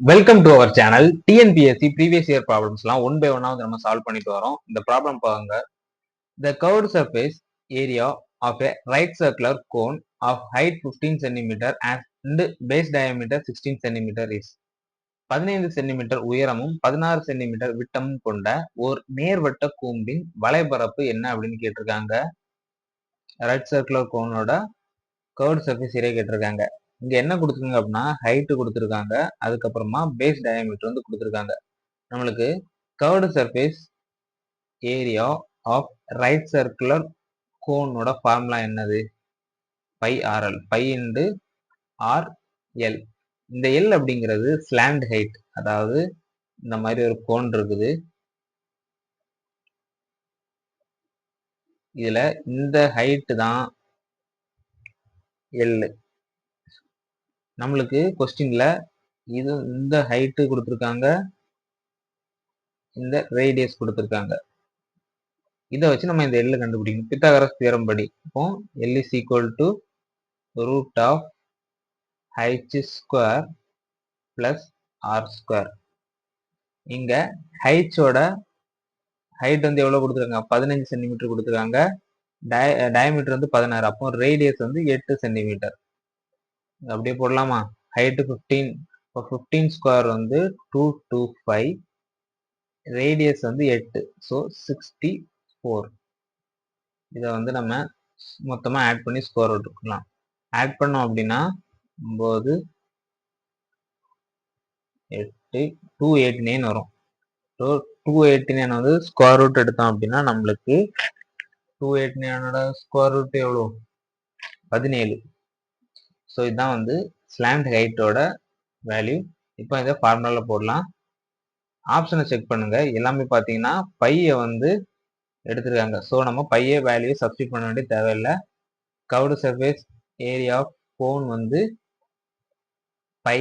Welcome to our channel TNPSC previous year ப்ராப்ளம்ஸ்லாம் one by ஒன்னா வந்து நம்ம சால்வ் பண்ணிட்டு வரோம். இந்த ப்ராப்ளம் பாருங்க. The curved surface area of a right circular cone of height 15 centimetre and base diameter sixteen centimetre is பதினைந்து centimetre உயரமும் பதினாறு சென்டிமீட்டர் விட்டமும் கொண்ட ஒரு நேர்வட்ட கூம்பின் வலைபரப்பு என்ன அப்படின்னு கேட்டிருக்காங்க? ரைட் சர்க்குலர் கோனோட கர்வ்டு சர்ஃபேஸ் ஏரியா கேட்டிருக்காங்க. இங்கே என்ன கொடுத்துருங்க அப்படின்னா ஹைட்டு கொடுத்துருக்காங்க. அதுக்கப்புறமா பேஸ் டயமீட்டர் வந்து கொடுத்துருக்காங்க. நம்மளுக்கு curved surface area of right circular கோனோட formula என்னது? Pi RL pi into R L இந்த எல் அப்படிங்கிறது ஸ்லாண்ட் ஹைட் அதாவது இந்த மாதிரி ஒரு கோன் இருக்குது. இதில் இந்த ஹைட்டு தான் எல்லு நம்மளுக்கு கொஸ்டின்ல இது இந்த ஹைட்டு கொடுத்துருக்காங்க. இந்த ரேடியஸ் கொடுத்துருக்காங்க. இதை வச்சு நம்ம இந்த எல்லு கண்டுபிடிக்கணும். பித்தாகரஸ் தியரம் படி. இப்போ L is equal to root of H square plus R square இங்க ஹைச்சோட ஹைட் வந்து எவ்வளோ கொடுத்துருக்காங்க? பதினஞ்சு சென்டிமீட்டர் கொடுத்துருக்காங்க. டயமீட்டர் வந்து பதினாறு. அப்போ ரேடியஸ் வந்து எட்டு சென்டிமீட்டர் அப்படியே போடலாமா? ஹைட்டு ஃபிஃப்டீன் இப்போ ஃபிஃப்டீன் ஸ்கொயர் வந்து டூ டூ ஃபைவ் ரேடியஸ் வந்து எட்டு. ஸோ சிக்ஸ்டி ஃபோர் இதை வந்து நம்ம மொத்தமாக ஆட் பண்ணி ஸ்கொயர் விட்டுக்கலாம் ஆட் பண்ணோம் அப்படின்னா ஒம்பது எட்டு டூ எயிட்டி நைன் வரும். ஸோ டூ எயிட்டி நைன் வந்து ஸ்கொயர் ரூட் எடுத்தோம் அப்படின்னா நம்மளுக்கு டூ எயிட்டி நைனோட ஸ்கொயர் ரூட் எவ்வளோ பதினேழு. ஸோ இதுதான் வந்து ஸ்லாண்ட் ஹைட்டோட வேல்யூ இப்போ இதை ஃபார்முலாவில் போடலாம். ஆப்ஷனை செக் பண்ணுங்கள் எல்லாமே பார்த்தீங்கன்னா பையை வந்து எடுத்துருக்காங்க. ஸோ நம்ம பையை வேல்யூ சப்ஸ்டியூட் பண்ண வேண்டிய தேவையில்லை. Curved surface area of cone வந்து பை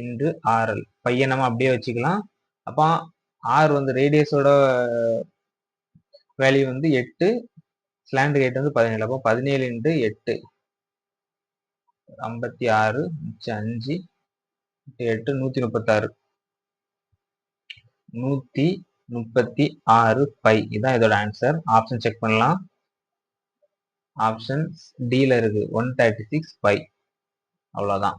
இன்டு ஆர்எல் பையை நம்ம அப்படியே வச்சுக்கலாம். அப்போ ஆர் வந்து ரேடியஸோட வேல்யூ வந்து எட்டு ஸ்லாண்ட் ஹைட் வந்து பதினேழு. அப்போ பதினேழு இன்ட்டு எட்டு. ஐம்பத்தி ஆறு மிச்சம் அஞ்சு எட்டு நூற்றி முப்பத்தாறு. நூற்றி முப்பத்தி ஆறு பை. இதான் இதோட ஆன்சர் ஆப்ஷன் செக் பண்ணலாம். ஆப்ஷன் டில இருக்கு. One thirty six pi. அவ்வளோதான்